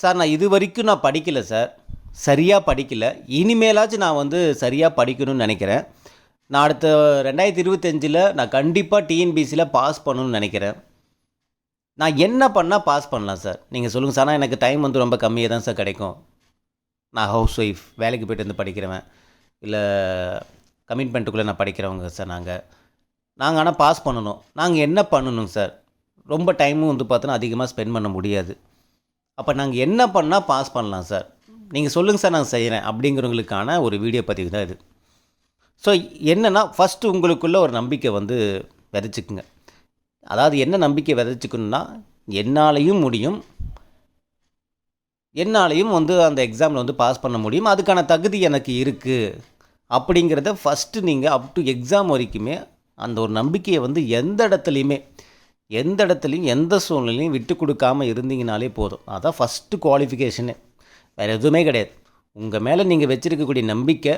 Sir நான் இது வரைக்கும் நான் படிக்கல சார். சரியாக படிக்கல. இனிமேலாச்சும் நான் வந்து சரியாக படிக்கணும்னு நினைக்கிறேன். நான் அடுத்த ரெண்டாயிரத்தி இருபத்தஞ்சில் நான் கண்டிப்பாக டிஎன்பிசியில் பாஸ் பண்ணணும்னு நினைக்கிறேன். நான் என்ன பண்ணால் பாஸ் பண்ணலாம் சார்? நீங்கள் சொல்லுங்கள் சார். ஆனால் எனக்கு டைம் வந்து ரொம்ப கம்மியாக தான் சார் கிடைக்கும். நான் ஹவுஸ் ஒய்ஃப் வேலைக்கு போயிட்டு வந்து படிக்கிறவன். இல்லை கமிட்மெண்ட்டுக்குள்ளே நான் படிக்கிறவங்க சார் நாங்கள் நாங்கள் ஆனால் பாஸ் பண்ணணும். நாங்கள் என்ன பண்ணணும் சார்? ரொம்ப டைமும் வந்து பார்த்தோன்னா அதிகமாக ஸ்பெண்ட் பண்ண முடியாது. அப்போ நாங்கள் என்ன பண்ணால் பாஸ் பண்ணலாம் சார் நீங்கள் சொல்லுங்கள் சார் நான் செய்கிறேன் அப்படிங்கிறவங்களுக்கான ஒரு வீடியோ பதிவு தான் இது. ஸோ என்னென்னா ஃபஸ்ட்டு உங்களுக்குள்ளே ஒரு நம்பிக்கை வந்து விதைச்சிக்குங்க. அதாவது என்ன நம்பிக்கை விதைச்சிக்கணும்னா என்னாலையும் முடியும். என்னாலையும் வந்து அந்த எக்ஸாமில் வந்து பாஸ் பண்ண முடியும். அதுக்கான தகுதி எனக்கு இருக்குது அப்படிங்கிறத ஃபஸ்ட்டு நீங்கள் அப் டு எக்ஸாம் வரைக்குமே அந்த ஒரு நம்பிக்கையை வந்து எந்த இடத்துலையுமே எந்த இடத்துலையும் எந்த சூழ்நிலையும் விட்டு கொடுக்காமல் இருந்தீங்கனாலே போதும். அதான் ஃபஸ்ட்டு குவாலிஃபிகேஷனு வேறு எதுவுமே கிடையாது. உங்கள் மேலே நீங்கள் வச்சுருக்கக்கூடிய நம்பிக்கை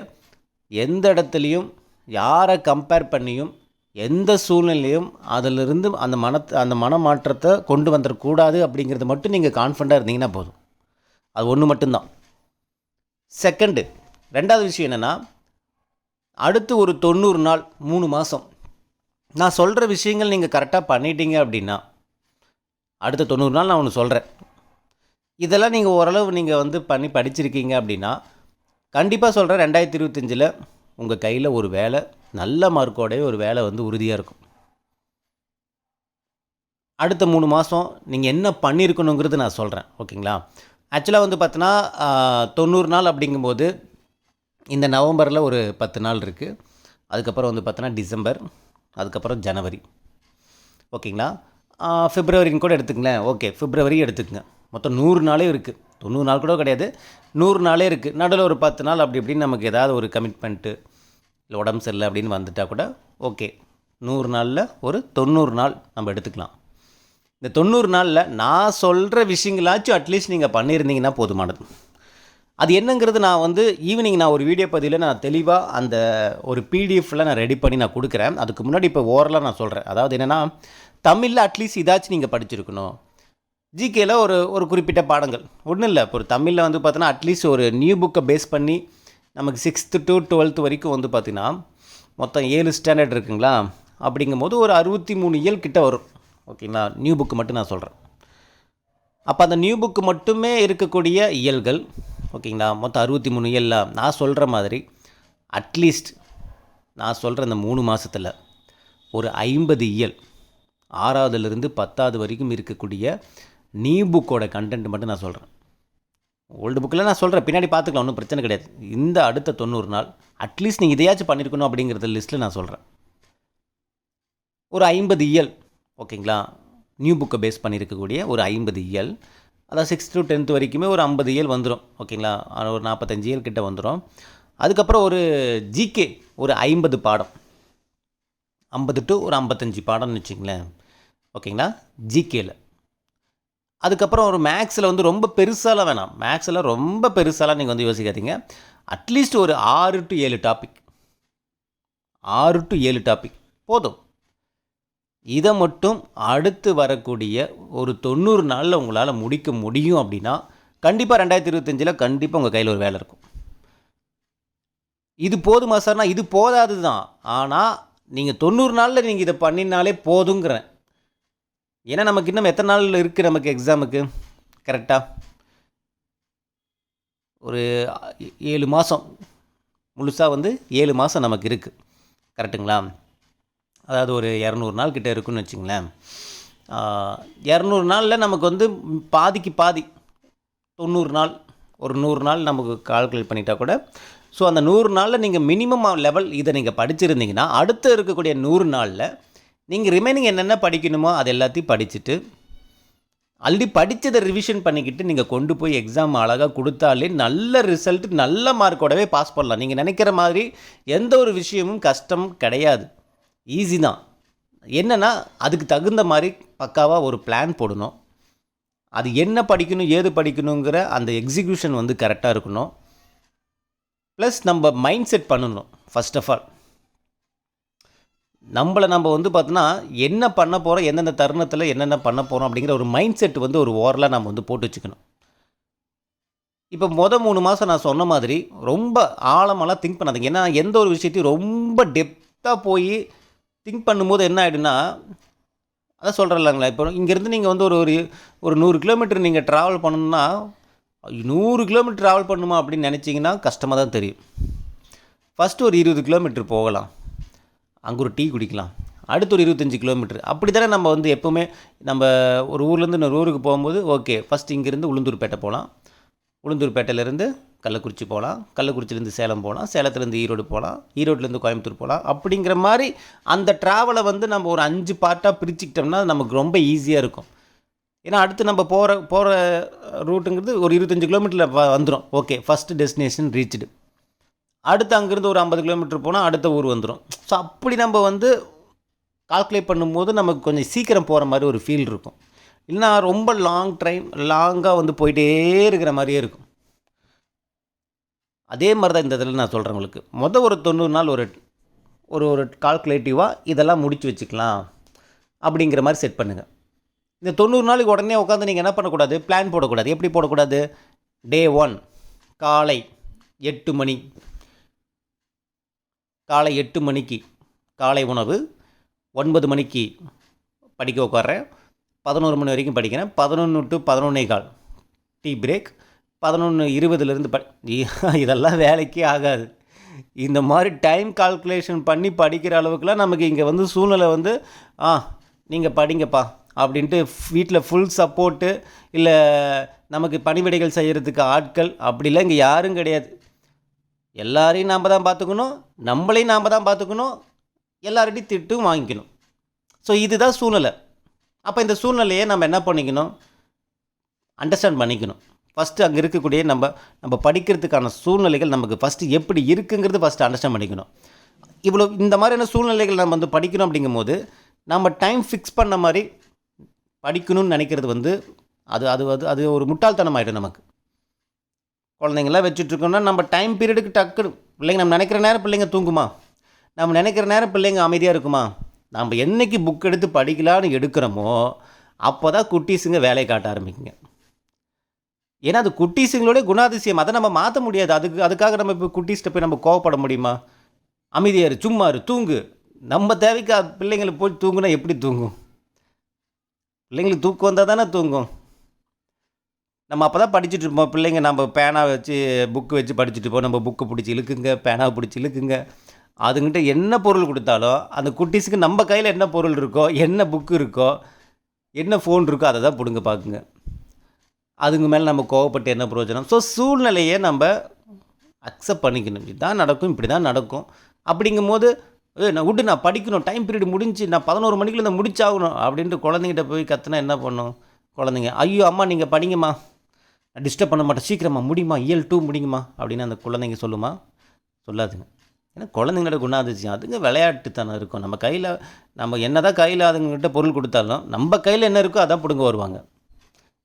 எந்த இடத்துலையும் யாரை கம்பேர் பண்ணியும் எந்த சூழ்நிலையும் அதிலிருந்து அந்த மன அந்த மனமாற்றத்தை கொண்டு வந்துடக்கூடாது அப்படிங்கிறது மட்டும் நீங்கள் கான்ஃபிடண்ட்டாக இருந்தீங்கன்னா போதும். அது ஒன்று மட்டும்தான். செகண்டு ரெண்டாவது விஷயம் என்னென்னா அடுத்து ஒரு தொண்ணூறு நாள் மூணு மாதம் நான் சொல்கிற விஷயங்கள் நீங்கள் கரெக்டாக பண்ணிட்டீங்க அப்படின்னா அடுத்த தொண்ணூறு நாள் நான் ஒன்று சொல்கிறேன் இதெல்லாம் நீங்கள் ஓரளவு நீங்கள் வந்து பண்ணி படிச்சிருக்கீங்க அப்படின்னா கண்டிப்பாக சொல்கிறேன் ரெண்டாயிரத்தி இருபத்தஞ்சில் உங்கள் கையில் ஒரு வேலை நல்ல மார்க்கோடைய ஒரு வேலை வந்து உறுதியாக இருக்கும். அடுத்த மூணு மாதம் நீங்கள் என்ன பண்ணியிருக்கணுங்கிறது நான் சொல்கிறேன் ஓகேங்களா? ஆக்சுவலாக வந்து பார்த்தோன்னா தொண்ணூறு நாள் அப்படிங்கும்போது இந்த நவம்பரில் ஒரு பத்து நாள் இருக்குது அதுக்கப்புறம் வந்து பார்த்தோன்னா டிசம்பர் அதுக்கப்புறம் ஜனவரி. ஓகேங்களா? ஃபிப்ரவரின்னு கூட எடுத்துக்கங்களேன். ஓகே ஃபிப்ரவரி எடுத்துக்கங்க. மொத்தம் நூறு நாளே இருக்குது தொண்ணூறு நாள் கூட கிடையாது. நூறு நாளே இருக்குது நடுவில் ஒரு பத்து நாள் அப்படி இப்படின்னு நமக்கு ஏதாவது ஒரு கமிட்மெண்ட்டு இல்லை உடம்பு சரியில்லை அப்படின்னு வந்துட்டால் கூட ஓகே. நூறு நாளில் ஒரு தொண்ணூறு நாள் நம்ம எடுத்துக்கலாம். இந்த தொண்ணூறு நாளில் நான் சொல்கிற விஷயங்களாச்சும் அட்லீஸ்ட் நீங்கள் பண்ணியிருந்தீங்கன்னா போதுமானது. அது என்னங்கிறது நான் வந்து ஈவினிங் நான் ஒரு வீடியோ பதிவில் நான் தெளிவாக அந்த ஒரு பிடிஎஃப்பில் நான் ரெடி பண்ணி நான் கொடுக்குறேன். அதுக்கு முன்னாடி இப்போ ஓரலாக நான் சொல்கிறேன் அதாவது என்னென்னா தமிழில் அட்லீஸ்ட் இதாச்சும் நீங்கள் படிச்சிருக்கணும். ஜிகேல ஒரு ஒரு குறிப்பிட்ட பாடங்கள். ஒன்றும் இல்லை. இப்போ ஒரு தமிழில் வந்து பார்த்தோன்னா அட்லீஸ்ட் ஒரு நியூ புக்கை பேஸ் பண்ணி நமக்கு சிக்ஸ்த்து டு டுவெல்த் வரைக்கும் வந்து பார்த்திங்கன்னா மொத்தம் ஏழு ஸ்டாண்டர்ட் இருக்குங்களா? அப்படிங்கும்போது ஒரு அறுபத்தி மூணு இயல் கிட்ட வரும். ஓகேங்களா நியூ புக்கு மட்டும் நான் சொல்கிறேன் அப்போ அந்த நியூ புக்கு மட்டுமே இருக்கக்கூடிய இயல்கள் ஓகேங்களா? மொத்தம் அறுபத்தி மூணு இயலில். நான் சொல்கிற மாதிரி அட்லீஸ்ட் நான் சொல்கிற இந்த மூணு மாதத்தில் ஒரு ஐம்பது இயல் ஆறாவதுலேருந்து பத்தாவது வரைக்கும் இருக்கக்கூடிய நியூ புக்கோட கண்டென்ட் மட்டும் நான் சொல்கிறேன் ஓல்டு புக்கில் நான் சொல்கிறேன் பின்னாடி பார்த்துக்கலாம். ஒன்றும் பிரச்சனை கிடையாது. இந்த அடுத்த தொண்ணூறு நாள் அட்லீஸ்ட் நீங்கள் இதையாச்சும் பண்ணியிருக்கணும் அப்படிங்கிறத லிஸ்ட்டில் நான் சொல்கிறேன் ஒரு ஐம்பது இயல் ஓகேங்களா? நியூ புக்கை பேஸ் பண்ணியிருக்கக்கூடிய ஒரு ஐம்பது இயல் அதாவது சிக்ஸ் டு டென்த் வரைக்குமே ஒரு ஐம்பது இயல் வந்துடும் ஓகேங்களா? ஒரு நாற்பத்தஞ்சு இயல் கிட்ட வந்துடும் அதுக்கப்புறம் ஒரு ஜிகே ஒரு ஐம்பது பாடம். ஐம்பது டு ஒரு ஐம்பத்தஞ்சு பாடம்னு வச்சுங்களேன் ஓகேங்களா? ஜிகேயில் அதுக்கப்புறம் ஒரு மேக்ஸில் வந்து ரொம்ப பெருசாலாம் வேணாம். மேக்ஸில் ரொம்ப பெருசாலாம் நீங்கள் வந்து யோசிக்காதீங்க. அட்லீஸ்ட் ஒரு ஆறு டு ஏழு டாபிக் ஆறு டு ஏழு டாபிக் போதும். இதை மட்டும் அடுத்து வரக்கூடிய ஒரு தொண்ணூறு நாளில் உங்களால் முடிக்க முடியும் அப்படின்னா கண்டிப்பாக ரெண்டாயிரத்தி இருபத்தஞ்சில் கண்டிப்பாக உங்கள் கையில் ஒரு வேலை இருக்கும். இது போதுமா சார்னா இது போதாது தான் ஆனால் நீங்கள் தொண்ணூறு நாளில் நீங்கள் இதை பண்ணினாலே போதுங்கிறேன். ஏன்னா நமக்கு இன்னும் எத்தனை நாள் இருக்குது நமக்கு எக்ஸாமுக்கு கரெக்டாக ஒரு ஏழு மாதம் முழுசாக வந்து ஏழு மாதம் நமக்கு இருக்குது கரெக்டுங்களா அதாவது ஒரு இரநூறு நாள் கிட்டே இருக்குன்னு வச்சுங்களேன். இரநூறு நாளில் நமக்கு வந்து பாதிக்கு பாதி தொண்ணூறு நாள் ஒரு நூறு நாள் நமக்கு கால்குலேட் பண்ணிட்டா கூட ஸோ அந்த நூறு நாளில் நீங்கள் மினிமம் லெவல் இதை நீங்கள் படிச்சிருந்தீங்கன்னா அடுத்து இருக்கக்கூடிய நூறு நாளில் நீங்கள் ரிமைனிங் என்னென்ன படிக்கணுமோ அது எல்லாத்தையும் படிச்சுட்டு ஆல்ரெடி படித்ததை ரிவிஷன் பண்ணிக்கிட்டு நீங்கள் கொண்டு போய் எக்ஸாம் அழகாக கொடுத்தாலே நல்ல ரிசல்ட் நல்ல மார்க்கோடவே பாஸ் பண்ணலாம். நீங்கள் நினைக்கிற மாதிரி எந்த ஒரு விஷயமும் கஷ்டம் கிடையாது. ஈஸி தான். என்னென்னா அதுக்கு தகுந்த மாதிரி பக்காவாக ஒரு பிளான் போடணும். அது என்ன படிக்கணும் ஏது படிக்கணுங்கிற அந்த எக்ஸிக்யூஷன் வந்து கரெக்டாக இருக்கணும். ப்ளஸ் நம்ம மைண்ட் செட் பண்ணணும் ஃபஸ்ட் ஆஃப் ஆல் நம்மளை நம்ம வந்து பார்த்தோன்னா என்ன பண்ண போகிறோம் எந்தெந்த தருணத்தில் என்னென்ன பண்ண போகிறோம் அப்படிங்கிற ஒரு மைண்ட் செட் வந்து ஒரு ஓரலாக நம்ம வந்து போட்டு வச்சுக்கணும். இப்போ மொதல் மூணு மாதம் நான் சொன்ன மாதிரி ரொம்ப ஆழமெல்லாம் திங்க் பண்ணாதீங்க. ஏன்னா எந்த ஒரு விஷயத்தையும் ரொம்ப டெப்த்தாக போய் திங்க் பண்ணும்போது என்ன ஆகிடுன்னா அதான் சொல்கிறேன்லாங்களா இப்போ இங்கேருந்து நீங்கள் வந்து ஒரு ஒரு ஒரு நூறு கிலோமீட்டர் நீங்கள் ட்ராவல் பண்ணணும்னா நூறு கிலோமீட்டர் ட்ராவல் பண்ணுமா அப்படின்னு நினச்சிங்கன்னா கஷ்டமாக தான் தெரியும். ஃபஸ்ட்டு ஒரு இருபது கிலோமீட்டர் போகலாம். அங்கே ஒரு டீ குடிக்கலாம். அடுத்து ஒரு இருபத்தஞ்சி கிலோமீட்டர் அப்படி தானே நம்ம வந்து எப்போவுமே நம்ம ஒரு ஊர்லேருந்து இன்னொரு ஊருக்கு போகும்போது ஓகே ஃபஸ்ட் இங்கேருந்து உளுந்தூர்பேட்டை போகலாம். உளுந்தூர்பேட்டையிலேருந்து கள்ளக்குறிச்சி போகலாம் கள்ளக்குறிச்சிலேருந்து சேலம் போகலாம் சேலத்துலேருந்து ஈரோடு போகலாம் ஈரோட்லேருந்து கோயம்புத்தூர் போகலாம். அப்படிங்கிற மாதிரி அந்த ட்ராவலை வந்து நம்ம ஒரு அஞ்சு பார்ட்டாக பிரிச்சுக்கிட்டோம்னா நமக்கு ரொம்ப ஈஸியாக இருக்கும். ஏன்னா அடுத்து நம்ம போகிற போகிற ரூட்டுங்கிறது ஒரு இருபத்தஞ்சி கிலோமீட்டரில் வந்துடும் ஓகே ஃபஸ்ட்டு டெஸ்டினேஷன் ரீச்டு அடுத்து அங்கேருந்து ஒரு ஐம்பது கிலோமீட்டர் போனால் அடுத்த ஊர் வந்துடும் ஸோ அப்படி நம்ம வந்து கால்குலேட் பண்ணும்போது நமக்கு கொஞ்சம் சீக்கிரம் போகிற மாதிரி ஒரு ஃபீல் இருக்கும். இல்லைன்னா ரொம்ப லாங் ட்ரைம் லாங்காக வந்து போயிட்டே இருக்கிற மாதிரியே இருக்கும். அதே மாதிரி தான் இந்த இதில் நான் சொல்கிறேன் உங்களுக்கு. மொதல் ஒரு தொண்ணூறு நாள் ஒரு ஒரு ஒரு கால்குலேட்டிவாக இதெல்லாம் முடித்து வச்சுக்கலாம் அப்படிங்கிற மாதிரி செட் பண்ணுங்கள் இந்த தொண்ணூறு நாளுக்கு உடனே உட்காந்து நீங்கள் என்ன பண்ணக்கூடாது? பிளான் போடக்கூடாது. எப்படி போடக்கூடாது? டே ஒன் காலை எட்டு மணி. காலை எட்டு மணிக்கு காலை உணவு ஒன்பது மணிக்கு படிக்க உட்காடுறேன் பதினோரு மணி வரைக்கும் படிக்கிறேன். பதினொன்று டு பதினொன்னே கால். டீ பிரேக் பதினொன்று இருபதுலேருந்து ப இதெல்லாம் வேலைக்கே ஆகாது. இந்த மாதிரி டைம் கால்குலேஷன் பண்ணி படிக்கிற அளவுக்குலாம் நமக்கு இங்கே வந்து சூழ்நிலை வந்து ஆ நீங்கள் படிங்கப்பா அப்படின்ட்டு வீட்டில் ஃபுல் சப்போர்ட்டு இல்லை நமக்கு பணிவிடைகள் செய்கிறதுக்கு ஆட்கள் அப்படிலாம் இங்கே யாரும் கிடையாது. எல்லாரையும் நாம் தான் பார்த்துக்கணும் நம்மளையும் நாம் தான் பார்த்துக்கணும் எல்லார்கிட்டையும் திட்டும் வாங்கிக்கணும். ஸோ இதுதான் சூழ்நிலை. அப்போ இந்த சூழ்நிலையை நம்ம என்ன பண்ணிக்கணும்? அண்டர்ஸ்டாண்ட் பண்ணிக்கணும். ஃபஸ்ட்டு அங்கே இருக்கக்கூடிய நம்ம நம்ம படிக்கிறதுக்கான சூழ்நிலைகள் நமக்கு ஃபஸ்ட்டு எப்படி இருக்குங்கிறது ஃபஸ்ட்டு அண்டர்ஸ்டாண்ட் பண்ணிக்கணும். இவ்வளோ இந்த மாதிரியான சூழ்நிலைகள் நம்ம வந்து படிக்கணும் அப்படிங்கும்போது நம்ம டைம் ஃபிக்ஸ் பண்ண மாதிரி படிக்கணும்னு நினைக்கிறது வந்து அது அது அது அது ஒரு முட்டாள்தனம் ஆகிடும் நமக்கு. குழந்தைங்களாம் வச்சுட்ருக்கோம்னா நம்ம டைம் பீரியடுக்கு டக்குன்னு பிள்ளைங்க நம்ம நினைக்கிற நேரம் பிள்ளைங்க தூங்குமா? நம்ம நினைக்கிற நேரம் பிள்ளைங்க அமைதியாக இருக்குமா? நம்ம என்னைக்கு புக் எடுத்து படிக்கலான்னு எடுக்கிறோமோ அப்போ தான் குட்டீஸுங்க வேலையை காட்ட ஆரம்பிக்குங்க. ஏன்னா அது குட்டீஸுங்களோட குணாதிசயம். அதை நம்ம மாற்ற முடியாது. அதுக்கு அதுக்காக நம்ம இப்போ குட்டீஸ்கிட்ட போய் நம்ம கோவப்பட முடியுமா? அமைதியாரு சும்மா தூங்கு. நம்ம தேவைக்கு பிள்ளைங்களை போய் தூங்குனா எப்படி தூங்கும்? பிள்ளைங்களுக்கு தூக்கம் வந்தால் தானே தூங்கும். நம்ம அப்போ தான் படிச்சுட்டு இருப்போம். பிள்ளைங்க நம்ம பேனா வச்சு புக்கு வச்சு படிச்சுட்டு இருப்போம். நம்ம புக்கு பிடிச்சி இழுக்குங்க பேனாவை பிடிச்சி இழுக்குங்க. அதுங்கிட்ட என்ன பொருள் கொடுத்தாலும் அந்த குட்டீஸுக்கு நம்ம கையில் என்ன பொருள் இருக்கோ என்ன புக்கு இருக்கோ என்ன ஃபோன் இருக்கோ அதை தான் பிடுங்க பார்க்குங்க. அதுங்க மேலே நம்ம கோவப்பட்டு என்ன பிரயோஜனம்? ஸோ சூழ்நிலையை நம்ம அக்செப்ட் பண்ணிக்கணும். இதுதான் நடக்கும் இப்படி தான் நடக்கும். அப்படிங்கும்போது ஏ நான் விட்டு நான் படிக்கணும். டைம் பீரியட் முடிஞ்சு நான் பதினோரு மணிக்குள்ள இதை முடிச்சாகணும். அப்படின்ட்டு குழந்தைங்கிட்ட போய் கத்துனா என்ன பண்ணும்? குழந்தைங்க ஐயோ அம்மா நீங்கள் படிங்கம்மா. நான் டிஸ்டர்ப் பண்ண மாட்டேன். சீக்கிரமா முடியுமா இயல் டூ முடியுமா? அப்படின்னு அந்த குழந்தைங்க சொல்லுமா? சொல்லாதுங்க. ஏன்னா குழந்தைங்களோட குணாதிசயம் அதுங்க விளையாட்டுத்தனம் இருக்கும். நம்ம கையில் நம்ம என்ன தான் கையில் அதுங்கள்கிட்ட பொருள் கொடுத்தாலும் நம்ம கையில் என்ன இருக்கோ அதான் பிடுங்க வருவாங்க.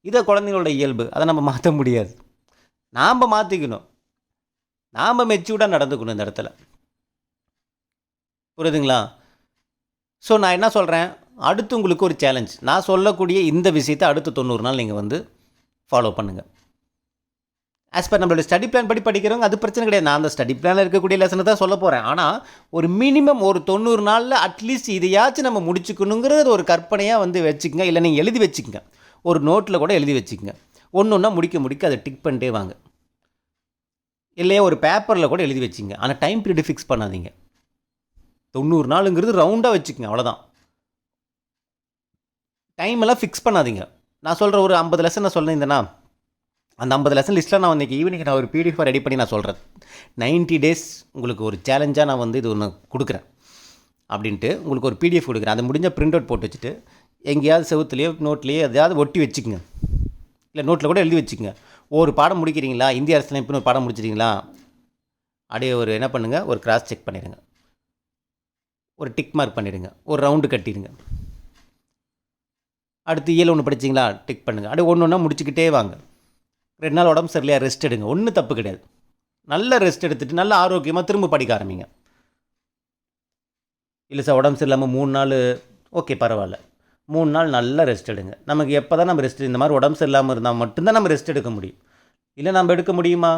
இதை குழந்தைங்களோட இயல்பு. அதை நம்ம மாற்ற முடியாது. நாம் மாற்றிக்கணும் நாம் மெச்சூர்டாக நடந்துக்கணும் இந்த இடத்துல. புரியுதுங்களா? ஸோ நான் என்ன சொல்கிறேன் அடுத்து உங்களுக்கு ஒரு சேலஞ்ச் நான் சொல்லக்கூடிய இந்த விஷயத்தை அடுத்த தொண்ணூறு நாள் நீங்கள் வந்து ஃபாலோ பண்ணுங்கள் ஆஸ் பர் நம்மளோட ஸ்டடி பிளான் படி படிக்கிறவங்க அது பிரச்சனை கிடையாது. நான் அந்த ஸ்டடி பிளானில் இருக்கக்கூடிய லெசனை தான் சொல்ல போகிறேன் ஆனால் ஒரு மினிமம் ஒரு தொண்ணூறு நாளில் அட்லீஸ்ட் இதையாச்சும் நம்ம முடிச்சுக்கணுங்கிறது ஒரு கற்பனையாக வந்து வச்சுக்கோங்க. இல்லை நீங்கள் எழுதி வச்சுக்கோங்க. ஒரு நோட்டில் கூட எழுதி வச்சுக்கோங்க. ஒன்று ஒன்றா முடிக்க முடிக்க அதை டிக் பண்ணிட்டே வாங்க. இல்லையா ஒரு பேப்பரில் கூட எழுதி வச்சுங்க ஆனால் டைம் பீரியட் ஃபிக்ஸ் பண்ணாதீங்க. தொண்ணூறு நாளுங்கிறது ரவுண்டாக வச்சுக்கோங்க அவ்வளோதான் டைம் எல்லாம் ஃபிக்ஸ் பண்ணாதீங்க. நான் சொல்கிற ஒரு ஐம்பது லெசன் நான் சொல்லியிருந்தேன்னா அந்த ஐம்பது லெசன் லிஸ்ட்டில் நான் இன்றைக்கி ஈவினிங் நான் ஒரு பிடிஎஃப் ரெடி பண்ணி நான் சொல்கிறேன் 90 டேஸ் உங்களுக்கு ஒரு சேலஞ்சாக நான் வந்து இது ஒன்று கொடுக்குறேன். அப்படின்ட்டு உங்களுக்கு ஒரு பிடிஎஃப் கொடுக்குறேன். அதை முடிஞ்ச பிரிண்ட் அவுட் போட்டு வச்சுட்டு எங்கேயாவது செவுத்துலேயோ நோட்லேயோ எதையாவது ஒட்டி வச்சுக்கோங்க. இல்லை நோட்டில் கூட எழுதி வச்சுக்கோங்க. ஒரு பாடம் முடிக்கிறீங்களா? இந்திய அரசியலமைப்புன்னு ஒரு பாடம் முடிச்சிட்டிங்களா அப்படியே ஒரு என்ன பண்ணுங்கள் ஒரு கிராஸ் செக் பண்ணிடுங்க. ஒரு டிக் மார்க் பண்ணிடுங்க. ஒரு ரவுண்டு கட்டிடுங்க. அடுத்து இயல் ஒன்று படிச்சிங்களா? டிக் பண்ணுங்கள் அப்படியே ஒன்று ஒன்றா முடிச்சுக்கிட்டே வாங்க. ரெண்டு நாள் உடம்பு சரியில்லையா? ரெஸ்ட் எடுங்க. ஒன்றும் தப்பு கிடையாது. நல்ல ரெஸ்ட் எடுத்துகிட்டு நல்ல ஆரோக்கியமாக திரும்ப படிக்க ஆரம்பிங்க. இல்லை சார் உடம்பு சரியில்லாமல் மூணு நாள் ஓகே பரவாயில்ல. மூணு நாள் நல்லா ரெஸ்ட் எடுங்க. நமக்கு எப்போ தான் நம்ம ரெஸ்ட் இந்த மாதிரி உடம்பு சரியில்லாமல் இருந்தால் மட்டும்தான் நம்ம ரெஸ்ட் எடுக்க முடியும். இல்லை நம்ம எடுக்க முடியுமா?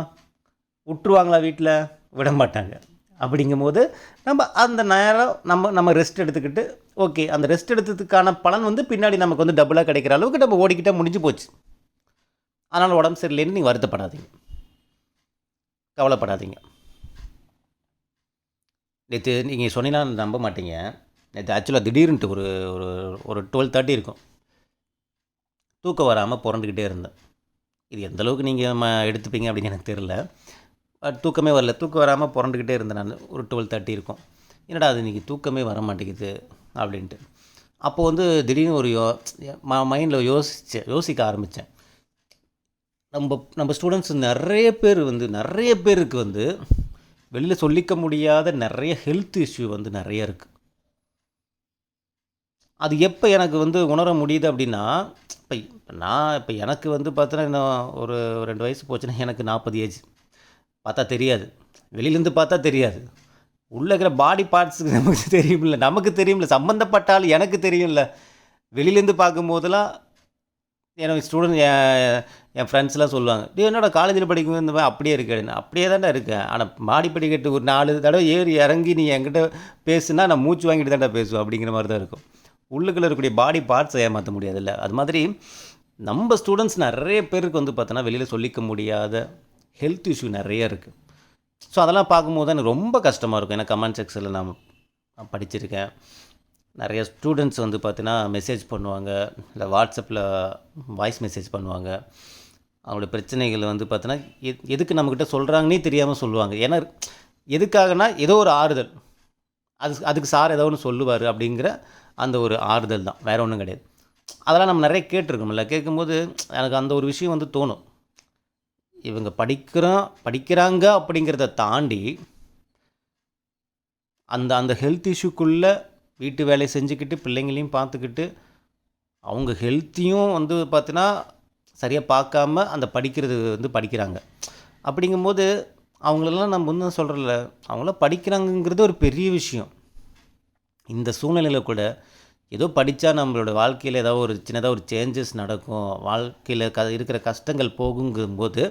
விட்டுருவாங்களா வீட்டில் விட மாட்டாங்க. அப்படிங்கும்போது நம்ம அந்த நேரம் நம்ம நம்ம ரெஸ்ட் எடுத்துக்கிட்டு ஓகே அந்த ரெஸ்ட் எடுத்ததுக்கான பலன் வந்து பின்னாடி நமக்கு வந்து டபுளாக கிடைக்கிற அளவுக்கு நம்ம ஓடிக்கிட்டே முடிஞ்சு போச்சு. அதனால் உடம்பு சரியில்லைன்னு நீங்கள் வருத்தப்படாதீங்க. கவலைப்படாதீங்க. நேற்று நீங்கள் சொன்னீங்கன்னா நம்ப மாட்டீங்க. நேற்று ஆக்சுவலாக திடீர்னுட்டு ஒரு ஒரு ஒரு டுவெல் தேர்ட்டி இருக்கும். தூக்கம் வராமல் புரண்டுக்கிட்டே இருந்தேன். இது எந்த அளவுக்கு நீங்கள் ம எடுத்துப்பீங்க அப்படின்னு எனக்கு தெரில தூக்கமே வரல. தூக்கம் வராமல் புரண்டுக்கிட்டே இருந்தேன் நான். ஒரு டுவெல் தேர்ட்டி இருக்கும். என்னடா அது இன்றைக்கி தூக்கமே வர மாட்டேங்குது அப்படின்ட்டு. அப்போது வந்து திடீர்னு ஒரு யோ மைண்டில் யோசித்தேன் யோசிக்க ஆரம்பித்தேன் நம்ம நம்ம ஸ்டூடெண்ட்ஸ் நிறைய பேர் வந்து நிறைய பேருக்கு வந்து வெளியில் சொல்லிக்க முடியாத நிறைய ஹெல்த் இஷ்யூ வந்து நிறைய இருக்குது அது எப்போ எனக்கு வந்து உணர முடியுது அப்படின்னா இப்போ இப்போ நான் இப்போ எனக்கு வந்து பார்த்தோன்னா இன்னும் ஒரு ரெண்டு வயசு போச்சுன்னா எனக்கு நாற்பது ஏஜ். பார்த்தா தெரியாது. வெளியிலேருந்து பார்த்தா தெரியாது. உள்ளே இருக்கிற பாடி பார்ட்ஸுக்கு நமக்கு தெரியும்ல. நமக்கு தெரியும்ல. சம்மந்தப்பட்டாலும் எனக்கு தெரியும்ல. வெளியிலேருந்து பார்க்கும்போதெல்லாம் எனக்கு ஸ்டூடெண்ட் என் என் ஃப்ரெண்ட்ஸ்லாம் சொல்லுவாங்க நீ என்னோடய காலேஜில் படிக்கும்போது இந்த மாதிரி அப்படியே இருக்கேன் அப்படியே தாண்டா இருக்கேன். ஆனால் மாடி படிக்கட்டு ஒரு நாலு தடவை ஏறி இறங்கி நீ என்கிட்ட பேசுனா நான் மூச்சு வாங்கிட்டு தாண்டா பேசுவேன் அப்படிங்கிற மாதிரி தான் இருக்கும். உள்ளுக்குள்ள இருக்கக்கூடிய பாடி பார்ட்ஸை ஏமாற்ற முடியாதுல்ல. அது மாதிரி நம்ம ஸ்டூடெண்ட்ஸ் நிறைய பேருக்கு வந்து பார்த்தோன்னா வெளியில் சொல்லிக்க முடியாத ஹெல்த் இஷ்யூ நிறைய இருக்குது ஸோ அதெல்லாம் பார்க்கும்போது தான் எனக்கு ரொம்ப கஷ்டமாக இருக்கும். ஏன்னா கமெண்ட் செக்ஷனில் நான் நான் படிச்சிருக்கேன். நிறைய ஸ்டூடெண்ட்ஸ் வந்து பார்த்தீங்கன்னா மெசேஜ் பண்ணுவாங்க. இல்லை வாட்ஸ்அப்பில் வாய்ஸ் மெசேஜ் பண்ணுவாங்க. அவங்களோட பிரச்சனைகள் வந்து பார்த்தீங்கன்னா எ- எதுக்கு நம்மக்கிட்ட சொல்கிறாங்கன்னே தெரியாமல் சொல்லுவாங்க. ஏன்னா எதுக்காகனா ஏதோ ஒரு ஆறுதல். அது அதுக்கு சார் ஏதோ ஒன்று சொல்லுவார் அப்படிங்கிற அந்த ஒரு ஆறுதல் தான். வேறு ஒன்றும் கிடையாது. அதெல்லாம் நம்ம நிறைய கேட்டிருக்கோம்ல. கேட்கும்போது எனக்கு அந்த ஒரு விஷயம் வந்து தோணும். இவங்க படிக்கிறோம் படிக்கிறாங்க அப்படிங்கிறத தாண்டி அந்த அந்த ஹெல்த் இஷ்யூக்குள்ளே வீட்டு வேலையை செஞ்சுக்கிட்டு பிள்ளைங்களையும் பார்த்துக்கிட்டு அவங்க ஹெல்த்தையும் வந்து பார்த்தீங்கன்னா சரியாக பார்க்காம அந்த படிக்கிறது வந்து படிக்கிறாங்க. அப்படிங்கும்போது அவங்களெல்லாம் நம்ம வந்து சொல்கிறல அவங்களாம் படிக்கிறாங்கங்கிறது ஒரு பெரிய விஷயம். இந்த சூழ்நிலையில் கூட ஏதோ படித்தா நம்மளோட வாழ்க்கையில் ஏதாவது ஒரு சின்னதாக ஒரு சேஞ்சஸ் நடக்கும். வாழ்க்கையில் க இருக்கிற கஷ்டங்கள் போகுங்கும்போது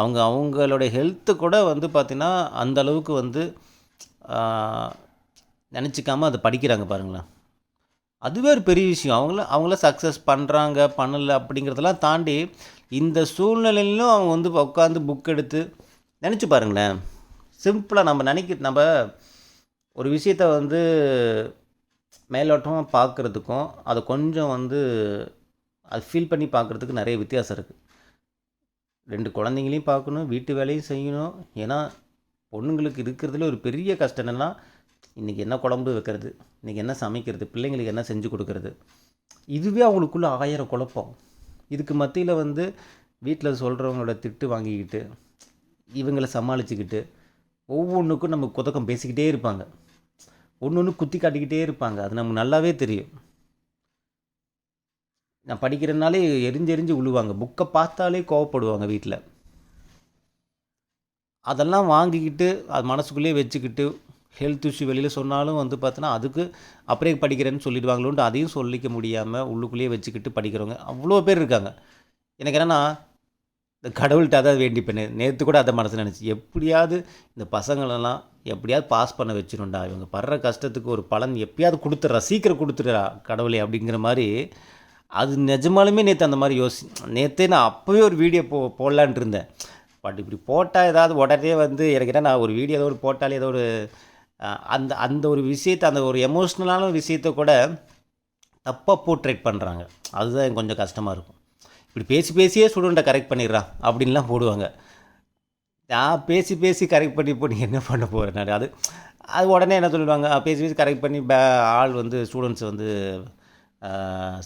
அவங்க அவங்களோட ஹெல்த்து கூட வந்து பார்த்திங்கன்னா அந்த அளவுக்கு வந்து நினச்சிக்காமல் அதை படிக்கிறாங்க பாருங்களேன். அதுவே ஒரு பெரிய விஷயம். அவங்கள அவங்கள சக்ஸஸ் பண்ணுறாங்க பண்ணலை அப்படிங்கிறதெல்லாம் தாண்டி இந்த சூழ்நிலையிலும் அவங்க வந்து உட்காந்து புக் எடுத்து நினச்சி பாருங்களேன். சிம்பிளாக நம்ம நினைக்க நம்ம ஒரு விஷயத்த வந்து மேலோட்டமாக பார்க்குறதுக்கும் அதை கொஞ்சம் வந்து அது ஃபீல் பண்ணி பார்க்குறதுக்கு நிறைய வித்தியாசம் இருக்குது ரெண்டு குழந்தைங்களையும் பார்க்கணும் வீட்டு வேலையும் செய்யணும். ஏன்னா பொண்ணுங்களுக்கு இருக்கிறதுல ஒரு பெரிய கஷ்டம் என்னென்னா இன்றைக்கி என்ன குழம்பு வைக்கிறது? இன்றைக்கி என்ன சமைக்கிறது? பிள்ளைங்களுக்கு என்ன செஞ்சு கொடுக்கறது? இதுவே அவங்களுக்குள்ள ஆயிரம் குழப்பம். இதுக்கு மத்தியில் வந்து வீட்டில் சொல்கிறவங்களோட திட்டு வாங்கிக்கிட்டு இவங்களை சமாளிச்சுக்கிட்டு ஒவ்வொன்றுக்கும் நம்ம குதக்கம் பேசிக்கிட்டே இருப்பாங்க. ஒன்று ஒன்று குத்தி காட்டிக்கிட்டே இருப்பாங்க. அது நமக்கு நல்லாவே தெரியும். நான் படிக்கிறனாலே எரிஞ்செரிஞ்சு விழுவாங்க புக்கை பார்த்தாலே கோவப்படுவாங்க வீட்டில் அதெல்லாம் வாங்கிக்கிட்டு அது மனசுக்குள்ளேயே வச்சுக்கிட்டு ஹெல்த் இஷ்யூ வெளியில் சொன்னாலும் வந்து பார்த்தோன்னா அதுக்கு அப்படியே படிக்கிறேன்னு சொல்லிடுவாங்களோன்ட்டு அதையும் சொல்லிக்க முடியாமல் உள்ளுக்குள்ளேயே வச்சுக்கிட்டு படிக்கிறவங்க அவ்வளோ பேர் இருக்காங்க. எனக்கு என்னென்னா இந்த கடவுள்கிட்ட அதான் வேண்டிப்பேன். நேற்று கூட அதை மனசு நினச்சி எப்படியாவது இந்த பசங்களெல்லாம் எப்படியாவது பாஸ் பண்ண வச்சிரும்டா. இவங்க படுற கஷ்டத்துக்கு ஒரு பலன் எப்படியாவது கொடுத்துட்றா சீக்கிரம் கொடுத்துட்றா கடவுளே அப்படிங்கிற மாதிரி அது நிஜமாலுமே நேற்று அந்த மாதிரி யோசி நேற்றே நான் அப்போவே ஒரு வீடியோ போ போடலான் இருந்தேன். பட் இப்படி போட்டால் ஏதாவது உடனே வந்து எனக்கு நான் ஒரு வீடியோ ஏதோ ஒரு போட்டாலே ஏதோ ஒரு அந்த அந்த ஒரு விஷயத்தை அந்த ஒரு எமோஷ்னலான விஷயத்தை கூட தப்பாக போர்ட்ரேட் பண்ணுறாங்க அதுதான் எனக்கு கொஞ்சம் கஷ்டமாக இருக்கும். இப்படி பேசி பேசியே ஸ்டூடெண்ட்டை கரெக்ட் பண்ணிடுறான் அப்படின்லாம் போடுவாங்க. நான் பேசி பேசி கரெக்ட் பண்ணி இப்போ நீ என்ன பண்ண போகிறேன் நான்? அது அது உடனே என்ன சொல்லுவாங்க? பேசி பேசி கரெக்ட் பண்ணி பே ஆள் வந்து ஸ்டூடெண்ட்ஸ் வந்து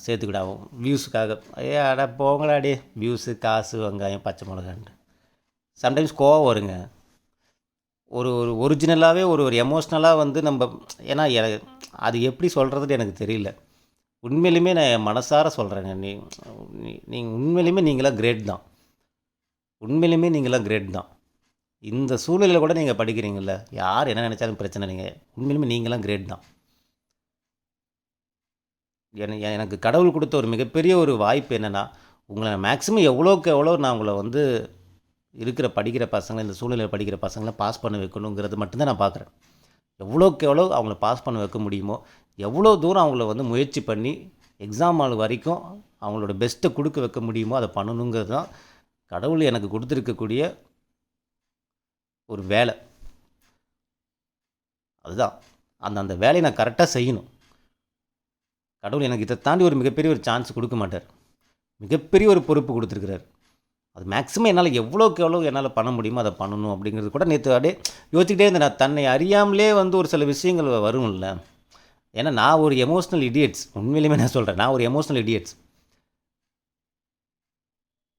சேர்த்துக்கிடாவும். வியூஸுக்காக ஏ அட போங்களாடி வியூஸு காசு வெங்காயம் பச்சை மிளகான்ட்டு. சம்டைம்ஸ் கோவம் வருங்க. ஒரு ஒரு ஒரிஜினலாகவே ஒரு ஒரு எமோஷ்னலாக வந்து நம்ம ஏன்னா எனக்கு அது எப்படி சொல்கிறதுன்னு எனக்கு தெரியல. உண்மையிலுமே நான் என் மனசார சொல்கிறேங்க நீ நீங்கள் உண்மையிலுமே நீங்களாம் கிரேட் தான். உண்மையிலுமே நீங்களாம் கிரேட் தான். இந்த சூழ்நிலையில் கூட நீங்கள் படிக்கிறீங்கள யார் என்ன நினச்சாலும் பிரச்சனை நீங்கள் உண்மையிலுமே நீங்களாம் கிரேட் தான். என- எனக்கு கடவுள் கொடுத்த ஒரு மிகப்பெரிய ஒரு வாய்ப்பு என்னென்னா உங்களை மேக்ஸிமம் எவ்வளோக்கு எவ்வளோ நான் உங்களை வந்து இருக்கிற படிக்கிற பசங்களை இந்த சூழ்நிலையில் படிக்கிற பசங்களை பாஸ் பண்ண வைக்கணுங்கிறது மட்டும்தான் நான் பார்க்குறேன். எவ்வளோக்கு எவ்வளோ அவங்கள பாஸ் பண்ண வைக்க முடியுமோ எவ்வளோ தூரம் அவங்கள வந்து முயற்சி பண்ணி எக்ஸாம் ஆள் வரைக்கும் அவங்களோட பெஸ்ட்டை கொடுக்க வைக்க முடியுமோ அதை பண்ணணுங்கிறது தான் கடவுள் எனக்கு கொடுத்துருக்கக்கூடிய ஒரு வேலை. அதுதான். அந்த அந்த வேலையை நான் கரெக்டாக செய்யணும். கடவுள் எனக்கு இதை தாண்டி ஒரு மிகப்பெரிய ஒரு சான்ஸ் கொடுக்க மாட்டார். மிகப்பெரிய ஒரு பொறுப்பு கொடுத்துருக்கிறார். அது மேக்ஸிமம் என்னால் எவ்வளோக்கு எவ்வளோ என்னால் பண்ண முடியுமோ அதை பண்ணணும் அப்படிங்கிறது கூட நேற்று அப்படியே யோசிச்சுக்கிட்டே இருந்தேன். நான் தன்னை அறியாமலே வந்து ஒரு சில விஷயங்கள் வரும்ல. ஏன்னா நான் ஒரு எமோஷ்னல் இடியட்ஸ் உண்மையிலுமே நான் சொல்கிறேன் நான் ஒரு எமோஷ்னல் இடியட்ஸ்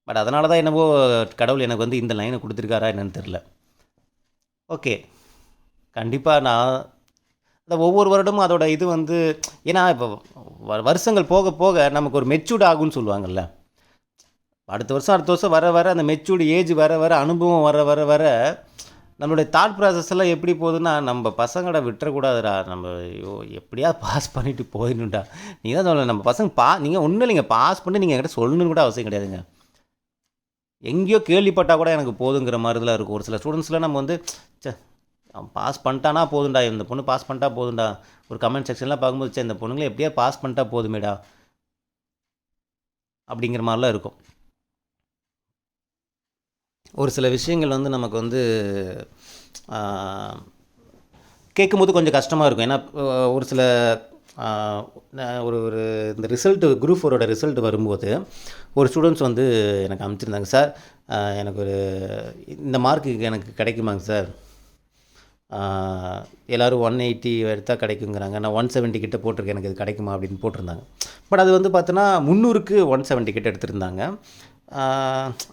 பட் அதனால தான் என்னவோ கடவுள் எனக்கு வந்து இந்த லைனை கொடுத்துருக்காரா என்னன்னு தெரில ஓகே கண்டிப்பாக நான் அந்த ஒவ்வொரு வருடமும் அதோட இது வந்து ஏன்னா இப்போ வ- வருஷங்கள் போக போக நமக்கு ஒரு மெச்சூர்ட் ஆகும்னு சொல்லுவாங்கள்ல அடுத்த வருஷம் அடுத்த வருஷம் வர வர அந்த மெச்சூர்டு ஏஜ் வர வர அனுபவம் வர வர வர நம்மளுடைய தாட் ப்ராசஸ் எல்லாம் எப்படி போகுதுன்னா நம்ம பசங்களை விட்டுறக்கூடாதுடா. நம்ம ஐயோ எப்படியா பாஸ் பண்ணிட்டு போயிடணும்டா. நீ தான் சொல்ல நம்ம பசங்க பா நீங்கள் ஒன்றும் இல்லைங்க. பாஸ் பண்ணி நீங்கள் என்கிட்ட சொல்லணும்னு கூட அவசியம் கிடையாதுங்க. எங்கேயோ கேள்விப்பட்டால் கூட எனக்கு போதுங்கிற மாதிரிலாம் இருக்கும். ஒரு சில ஸ்டூடெண்ட்ஸ்லாம் நம்ம வந்து ச்சே அவன் பாஸ் பண்ணிட்டானா போதும்டா. இந்த பொண்ணு பாஸ் பண்ணிட்டா போதும்டா. ஒரு கமெண்ட் செக்ஷன்லாம் பார்க்கும்போது சே இந்த பொண்ணுங்களை எப்படியா பாஸ் பண்ணிட்டா போதுமேடா. அப்படிங்கிற மாதிரிலாம் இருக்கும். ஒரு சில விஷயங்கள் வந்து நமக்கு வந்து கேட்கும்போது கொஞ்சம் கஷ்டமாக இருக்கும். ஏன்னா ஒரு சில நான் ஒரு ஒரு இந்த ரிசல்ட்டு குரூப் ஃபோரோட ரிசல்ட் வரும்போது ஒரு ஸ்டூடெண்ட்ஸ் வந்து எனக்கு அனுப்பிச்சிருந்தாங்க சார் எனக்கு ஒரு இந்த மார்க்குக்கு எனக்கு கிடைக்குமாங்க சார். எல்லோரும் ஒன் எயிட்டி எடுத்தால் கிடைக்குங்கிறாங்க. நான் ஒன் செவன்ட்டி கிட்ட போட்டிருக்கேன். எனக்கு இது கிடைக்குமா? அப்படின்னு போட்டிருந்தாங்க. பட் அது வந்து பார்த்தோன்னா முந்நூறுக்கு ஒன் செவன்ட்டி கிட்ட எடுத்திருந்தாங்க.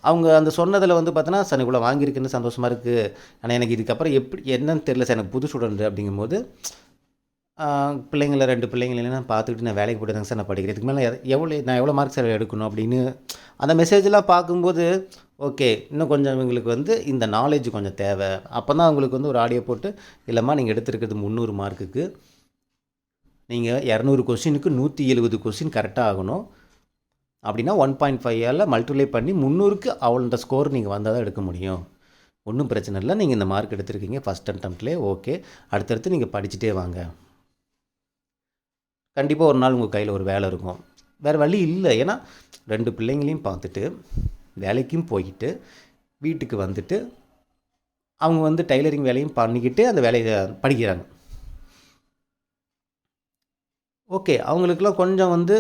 அவங்க அந்த சொன்னதில் வந்து பார்த்தோன்னா சார் இவ்வளோ வாங்கியிருக்குன்னு சந்தோஷமாக இருக்குது ஆனால் எனக்கு இதுக்கப்புறம் எப்படி என்னன்னு தெரியல சார். எனக்கு புது ஸ்டூடெண்ட் அப்படிங்கும்போது பிள்ளைங்களை பிள்ளைங்கள ரெண்டு பிள்ளைங்கள நான் பார்த்துக்கிட்டு நான் வேலைக்கு போட்டு சார் நான் படிக்கிறேன். இதுக்கு மேலே எவ்வளோ நான் எவ்வளோ மார்க் சார் எடுக்கணும் அப்படின்னு அந்த மெசேஜெலாம் பார்க்கும்போது ஓகே இன்னும் கொஞ்சம் இவங்களுக்கு வந்து இந்த நாலேஜ் கொஞ்சம் தேவை. அப்போ தான் அவங்களுக்கு வந்து ஒரு ஆடியோ போட்டு இல்லைம்மா நீங்கள் எடுத்திருக்கிறது முந்நூறு மார்க்குக்கு நீங்கள் இரநூறு கொஸ்டினுக்கு நூற்றி எழுபது கொஸ்டின் கரெக்டாக ஆகணும். அப்படின்னா ஒன் பாயிண்ட் ஃபைவால் மல்டிப்ளை பண்ணி முந்நூறுக்கு அவளோட ஸ்கோர் நீங்கள் வந்தால் தான் எடுக்க முடியும். ஒன்றும் பிரச்சனை இல்லை. நீங்கள் இந்த மார்க் எடுத்திருக்கீங்க. ஃபஸ்ட் அட்டம்ப்ட்லேயே ஓகே அடுத்தடுத்து நீங்கள் படிச்சுட்டே வாங்க. கண்டிப்பாக ஒரு நாள் உங்கள் கையில் ஒரு வேலை இருக்கும். வேறு வழி இல்லை. ஏன்னா ரெண்டு பிள்ளைங்களையும் பார்த்துட்டு வேலைக்கும் போயிட்டு வீட்டுக்கு வந்துட்டு அவங்க வந்து டைலரிங் வேலையும் பண்ணிக்கிட்டு அந்த வேலையை படிக்கிறாங்க. ஓகே அவங்களுக்குலாம் கொஞ்சம் வந்து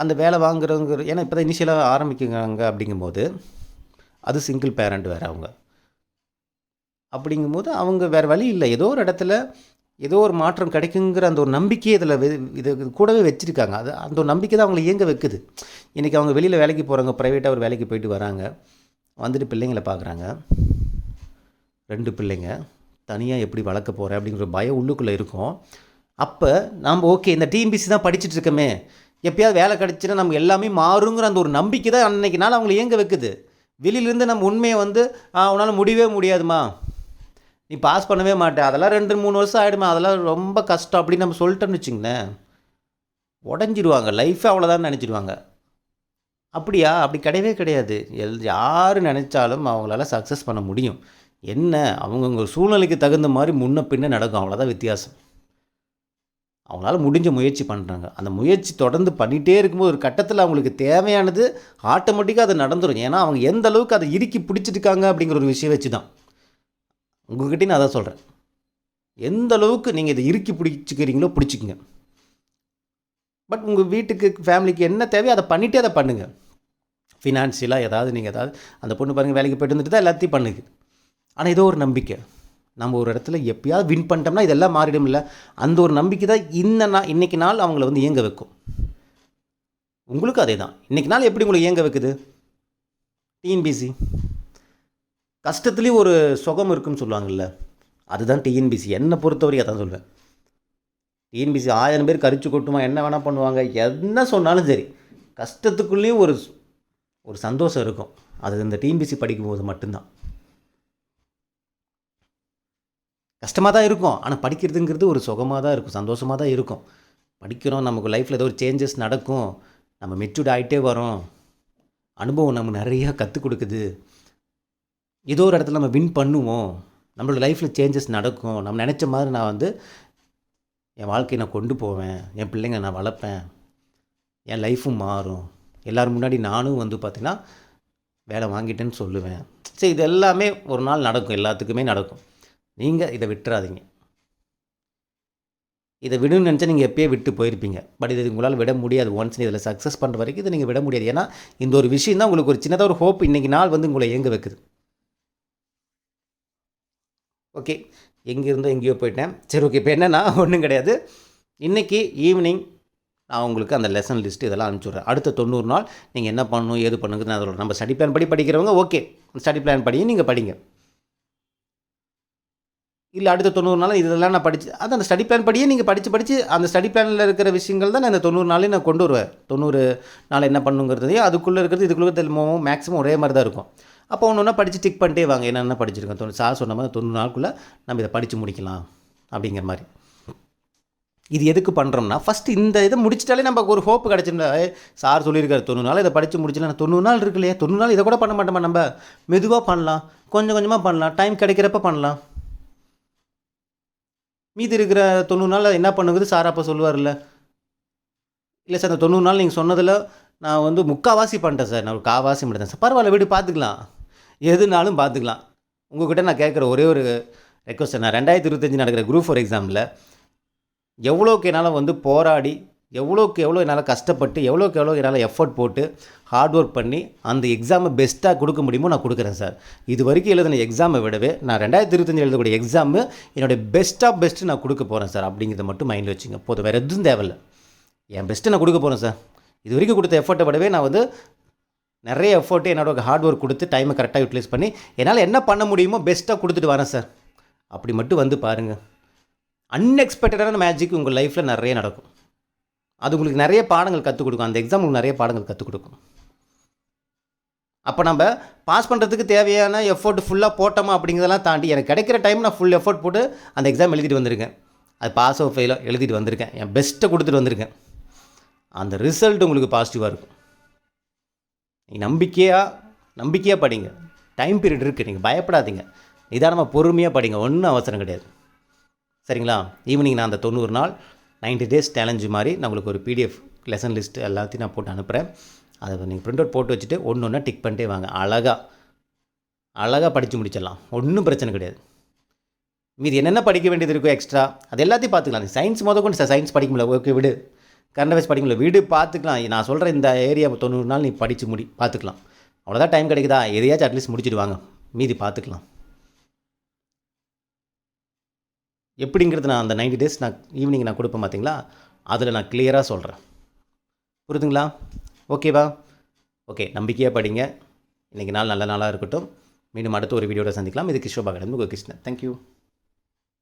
அந்த வேலை வாங்குறவங்க ஏன்னா இப்போ தான் இனிஷியலாக ஆரம்பிக்கிறாங்க அப்படிங்கும்போது அது சிங்கிள் பேரண்ட் வேறு அவங்க. அப்படிங்கும்போது அவங்க வேறு வழி இல்லை. ஏதோ ஒரு இடத்துல ஏதோ ஒரு மாற்றம் கிடைக்குங்கிற அந்த ஒரு நம்பிக்கையை இதில் இது கூடவே வச்சுருக்காங்க. அது அந்த ஒரு நம்பிக்கை தான் அவங்களை இயங்க வைக்குது. இன்றைக்கி அவங்க வெளியில் வேலைக்கு போகிறாங்க ப்ரைவேட்டாக ஒரு வேலைக்கு போயிட்டு வராங்க. வந்துட்டு பிள்ளைங்களை பார்க்குறாங்க ரெண்டு பிள்ளைங்க தனியாக எப்படி வளர்க்க போகிறேன் அப்படிங்கிற ஒரு பயம் உள்ளுக்குள்ளே இருக்கும். அப்போ நாம் ஓகே இந்த டிஎம்பிசி தான் படிச்சுட்டு இருக்கமே. எப்பயாவது வேலை கிடச்சினா நம்ம எல்லாமே மாறுங்கிற அந்த ஒரு நம்பிக்கை தான் அன்னைக்கு நாள் அவங்களை இயங்க வைக்குது. வெளியிலேருந்து நம்ம உண்மையை வந்து அவனால் உன்னால் முடியவே முடியாதுமா நீ பாஸ் பண்ணவே மாட்டேன் அதெல்லாம் ரெண்டு மூணு வருஷம் ஆகிடுமா அதெல்லாம் ரொம்ப கஷ்டம். அப்படின்னு நம்ம சொல்லிட்டோம்னு வச்சுங்களேன் உடஞ்சிருவாங்க. லைஃபே அவ்வளோதான் நினச்சிடுவாங்க அப்படியா? அப்படி கிடையவே கிடையாது. எல் யார் நினச்சாலும் அவங்களால சக்ஸஸ் பண்ண முடியும். என்ன? அவங்கவுங்க சூழ்நிலைக்கு தகுந்த மாதிரி முன்ன பின்ன நடக்கும். அவ்வளோதான் வித்தியாசம். அவங்களால முடிஞ்ச முயற்சி பண்ணுறாங்க அந்த முயற்சி தொடர்ந்து பண்ணிகிட்டே இருக்கும்போது ஒரு கட்டத்தில் அவங்களுக்கு தேவையானது ஆட்டோமேட்டிக்காக அது நடந்துடும் ஏன்னா அவங்க எந்த அளவுக்கு அதை இறுக்கி பிடிச்சிருக்காங்க அப்படிங்கிற ஒரு விஷயம் வச்சு தான் உங்ககிட்டயும் நான் அதான் சொல்கிறேன் எந்த அளவுக்கு நீங்கள் இதை இறுக்கி பிடிச்சிக்கிறீங்களோ பிடிச்சிக்கங்க. பட் உங்கள் வீட்டுக்கு ஃபேமிலிக்கு என்ன தேவையோ அதை பண்ணிகிட்டே அதை பண்ணுங்கள் ஃபினான்ஷியலாக ஏதாவது நீங்கள் ஏதாவது அந்த பொண்ணு பாருங்கள் வேலைக்கு போய்ட்டு வந்துட்டு தான் எல்லாத்தையும் பண்ணுது. ஆனால் ஏதோ ஒரு நம்பிக்கை. நம்ம ஒரு இடத்துல எப்பயாவது வின் பண்ணிட்டோம்னா இதெல்லாம் மாறிடும் இல்லை. அந்த ஒரு நம்பிக்கை தான் இந்த நாள் இன்றைக்கி நாள் அவங்கள வந்து இயங்க வைக்கும். உங்களுக்கும் அதே தான் இன்றைக்கி நாள் எப்படி உங்களை இயங்க வைக்குது? டிஎன்பிசி கஷ்டத்துலேயும் ஒரு சுகம் இருக்குன்னு சொல்லுவாங்கல்ல. அதுதான் டிஎன்பிசி என்னை பொறுத்தவரைக்கும் அதான் சொல்வேன். டிஎன்பிசி ஆயிரம் பேர் கரிச்சு கொட்டுமா என்ன வேணால் பண்ணுவாங்க என்ன சொன்னாலும் சரி. கஷ்டத்துக்குள்ளேயும் ஒரு ஒரு சந்தோஷம் இருக்கும். அது இந்த டிஎன்பிசி படிக்கும்போது மட்டும்தான். கஷ்டமாக தான் இருக்கும். ஆனால் படிக்கிறதுங்கிறது ஒரு சுகமாக தான் இருக்கும். சந்தோஷமாக தான் இருக்கும். படிக்கிறோம். நமக்கு லைஃப்பில் ஏதோ ஒரு சேஞ்சஸ் நடக்கும். நம்ம மெச்சூர்ட் ஆகிட்டே வரோம். அனுபவம் நமக்கு நிறையா கற்றுக் கொடுக்குது. ஏதோ ஒரு இடத்துல நம்ம வின் பண்ணுவோம். நம்மளோட லைஃப்பில் சேஞ்சஸ் நடக்கும். நம்ம நினச்ச மாதிரி நான் வந்து என் வாழ்க்கையை நான் கொண்டு போவேன். என் பிள்ளைங்க நான் வளர்ப்பேன். என் லைஃப்பும் மாறும். எல்லோரும் முன்னாடி நானும் வந்து பார்த்திங்கன்னா வேலை வாங்கிட்டேன்னு சொல்லுவேன். சரி இது எல்லாமே ஒரு நாள் நடக்கும். எல்லாத்துக்குமே நடக்கும். நீங்கள் இதை விட்டுறாதீங்க. இதை விடணும்னு நினச்சா நீங்கள் எப்பயே விட்டு போயிருப்பீங்க. பட் இது உங்களால் விட முடியாது. ஒன்ஸ் இதில் சக்ஸஸ் பண்ணுற வரைக்கும் இதை நீங்கள் விட முடியாது. ஏன்னா இந்த ஒரு விஷயம் தான் உங்களுக்கு ஒரு சின்னதாக ஒரு ஹோப் இன்றைக்கி நாள் வந்து உங்களை இயங்க வைக்குது. ஓகே எங்கே இருந்தோ எங்கேயோ போயிட்டேன். சரி ஓகே இப்போ என்னென்னா ஒன்றும் கிடையாது. இன்றைக்கி ஈவினிங் நான் உங்களுக்கு அந்த லெசன் லிஸ்ட் இதெல்லாம் அனுப்பிச்சுட்றேன். அடுத்த தொண்ணூறு நாள் நீங்கள் என்ன பண்ணணும் ஏது பண்ணுங்கிறது நான் சொல்கிறேன் நம்ம ஸ்டடி பிளான் படி படிக்கிறவங்க ஓகே ஸ்டடி பிளான் படியும் நீங்கள் படிங்க. இல்லை அடுத்த தொண்ணூறு நாள் இதெல்லாம் நான் படித்து அது அந்த ஸ்டடி பிளான் படியே நீங்கள் படித்து படித்து அந்த ஸ்டடி பிளானில் இருக்கிற விஷயங்கள் தான் நான் இந்த தொண்ணூறு நாளையும் நான் கொண்டு வருவேன். தொண்ணூறு நாள் என்ன பண்ணுங்கிறதையும் அதுக்குள்ளே இருக்கிறது இதுக்குள்ளே மேக்ஸிமம் ஒரே மாதிரி தான் இருக்கும். அப்போ ஒன்று ஒன்றா படித்து டிக் பண்ணிட்டே வாங்க. என்னென்ன படிச்சிருக்கேன் தொண்ணூறு சார் சொன்ன மாதிரி தொண்ணூறு நாளுக்குள்ளே நம்ம இதை படித்து முடிக்கலாம் அப்படிங்கிற மாதிரி. இது எதுக்கு பண்ணுறோம்னா ஃபஸ்ட்டு இந்த இதை முடிச்சிட்டாலே நமக்கு ஒரு ஹோப்பு கிடச்சிருந்தா சார் சொல்லியிருக்காரு தொண்ணூறு நாள் இதை படித்து முடிச்சலாம் தொண்ணூறு நாள் இருக்கு இல்லையா தொண்ணூறு நாள் இதை கூட பண்ண மாட்டோமா நம்ம? மெதுவாக பண்ணலாம் கொஞ்சம் கொஞ்சமாக பண்ணலாம் டைம் கிடைக்கிறப்ப பண்ணலாம். மீதி இருக்கிற தொண்ணூறு நாள் என்ன பண்ணுங்குது? சார் அப்போ சொல்லுவார்ல இல்லை சார் அந்த தொண்ணூறு நாள் நீங்கள் சொன்னதில் நான் வந்து முக்கால்வாசி பண்ணிட்டேன் சார். நான் ஒரு காவாசி பண்ணிட்டேன் சார். பரவாயில்ல வீடு பார்த்துக்கலாம் எதுனாலும் பார்த்துக்கலாம் உங்கள்கிட்ட நான் கேட்குற ஒரே ஒரு ரெக்வஸ்ட் நான் ரெண்டாயிரத்தி இருபத்தஞ்சி நடக்கிற குரூப் ஃபோர் எக்ஸாமில் எவ்வளோக்கு என்னால் வந்து போராடி எவ்வளோக்கு எவ்வளோ என்னால் கஷ்டப்பட்டு எவ்வளோக்கு எவ்வளோ என்னால் எஃபர்ட் போட்டு ஹார்ட் ஒர்க் பண்ணி அந்த எக்ஸாமை பெஸ்ட்டாக கொடுக்க முடியுமோ நான் கொடுக்குறேன் சார். இது வரைக்கும் எழுதின எக்ஸாமை விடவே நான் ரெண்டாயிரத்தி இருபத்தஞ்சி எழுதக்கூடிய எக்ஸாமு என்னுடைய பெஸ்ட்டாக பெஸ்ட்டு நான் கொடுக்க போகிறேன் சார். அப்படிங்கிறத மட்டும் மைண்டில் வச்சுங்க. போதும். வேறு எதுவும் தேவையில்ல. என் பெஸ்ட்டு நான் கொடுக்க போகிறேன் சார். இது வரைக்கும் கொடுத்த எஃபர்ட்டை விடவே நான் வந்து நிறைய எஃபர்ட்டு என்னோட ஹார்ட் ஒர்க் கொடுத்து டைமை கரெக்டாக யூட்டிலைஸ் பண்ணி என்னால் என்ன பண்ண முடியுமோ பெஸ்ட்டாக கொடுத்துட்டு வரேன் சார். அப்படி மட்டும் வந்து பாருங்கள் அன்எக்ஸ்பெக்டடான மேஜிக் உங்கள் லைஃப்பில் நிறைய நடக்கும். அது உங்களுக்கு நிறைய பாடங்கள் கற்றுக் கொடுக்கும். அந்த எக்ஸாம் உங்களுக்கு நிறைய பாடங்கள் கற்றுக் கொடுக்கும். அப்போ நம்ம பாஸ் பண்ணுறதுக்கு தேவையான எஃபோர்ட் ஃபுல்லாக போட்டோமா அப்படிங்கிறதெல்லாம் தாண்டி எனக்கு கிடைக்கிற டைம் நான் ஃபுல் எஃபோர்ட் போட்டு அந்த எக்ஸாம் எழுதிட்டு வந்திருக்கேன். அது பாஸோ ஃபெயிலோ எழுதிட்டு வந்திருக்கேன். என் பெஸ்ட்டை கொடுத்துட்டு வந்திருக்கேன். அந்த ரிசல்ட் உங்களுக்கு பாசிட்டிவாக இருக்கும். நீங்கள் நம்பிக்கையாக நம்பிக்கையாக படிங்க. டைம் பீரியட் இருக்குது நீங்கள் பயப்படாதீங்க. நிதானமாக பொறுமையாக படிங்க. ஒன்றும் அவசரம் கிடையாது. சரிங்களா? ஈவினிங் நான் அந்த தொண்ணூறு நாள் நைன்டி டேஸ் சேலஞ்சு மாதிரி நான் உங்களுக்கு ஒரு பிடிஎஃப் லெசன் லிஸ்ட் எல்லாத்தையும் நான் போட்டு அனுப்புகிறேன் அதை நீங்கள் பிரிண்ட் அவுட் போட்டு வச்சுட்டு ஒன்று ஒன்றா டிக் பண்ணிட்டே வாங்க. அழகாக அழகாக படித்து முடிச்சிடலாம். ஒன்றும் பிரச்சனை கிடையாது. மீது என்னென்ன படிக்க வேண்டியது இருக்கோ எக்ஸ்ட்ரா அது எல்லாத்தையும் பார்த்துக்கலாம். சயின்ஸ் முத கொண்டு சார் சயின்ஸ் படிக்க முடியல. ஓகே விடு. கரண்ட் அஃபேர்ஸ் படிக்க முடியல. வீடு பார்த்துக்கலாம். நான் சொல்கிற இந்த ஏரியா தொண்ணூறு நாள் நீ படித்து முடி பார்த்துக்கலாம். அவ்வளோதான் டைம் கிடைக்குதா? எதையாச்சும் அட்லீஸ்ட் முடிச்சுட்டு வாங்க. மீதி பார்த்துக்கலாம். எப்படிங்கிறது நான் அந்த நைன்டி டேஸ் நான் ஈவினிங் நான் கொடுப்பேன் பார்த்தீங்களா அதில் நான் கிளியராக சொல்கிறேன் புரியுதுங்களா? ஓகேவா ஓகே நம்பிக்கையாக படிங்க. இன்றைக்கி நாள் நல்ல நாளாக இருக்கட்டும். மீண்டும் அடுத்த ஒரு வீடியோவில் சந்திக்கலாம். இது கிஷோபா கடந்து உங்கள் கிருஷ்ணன். தேங்க்யூ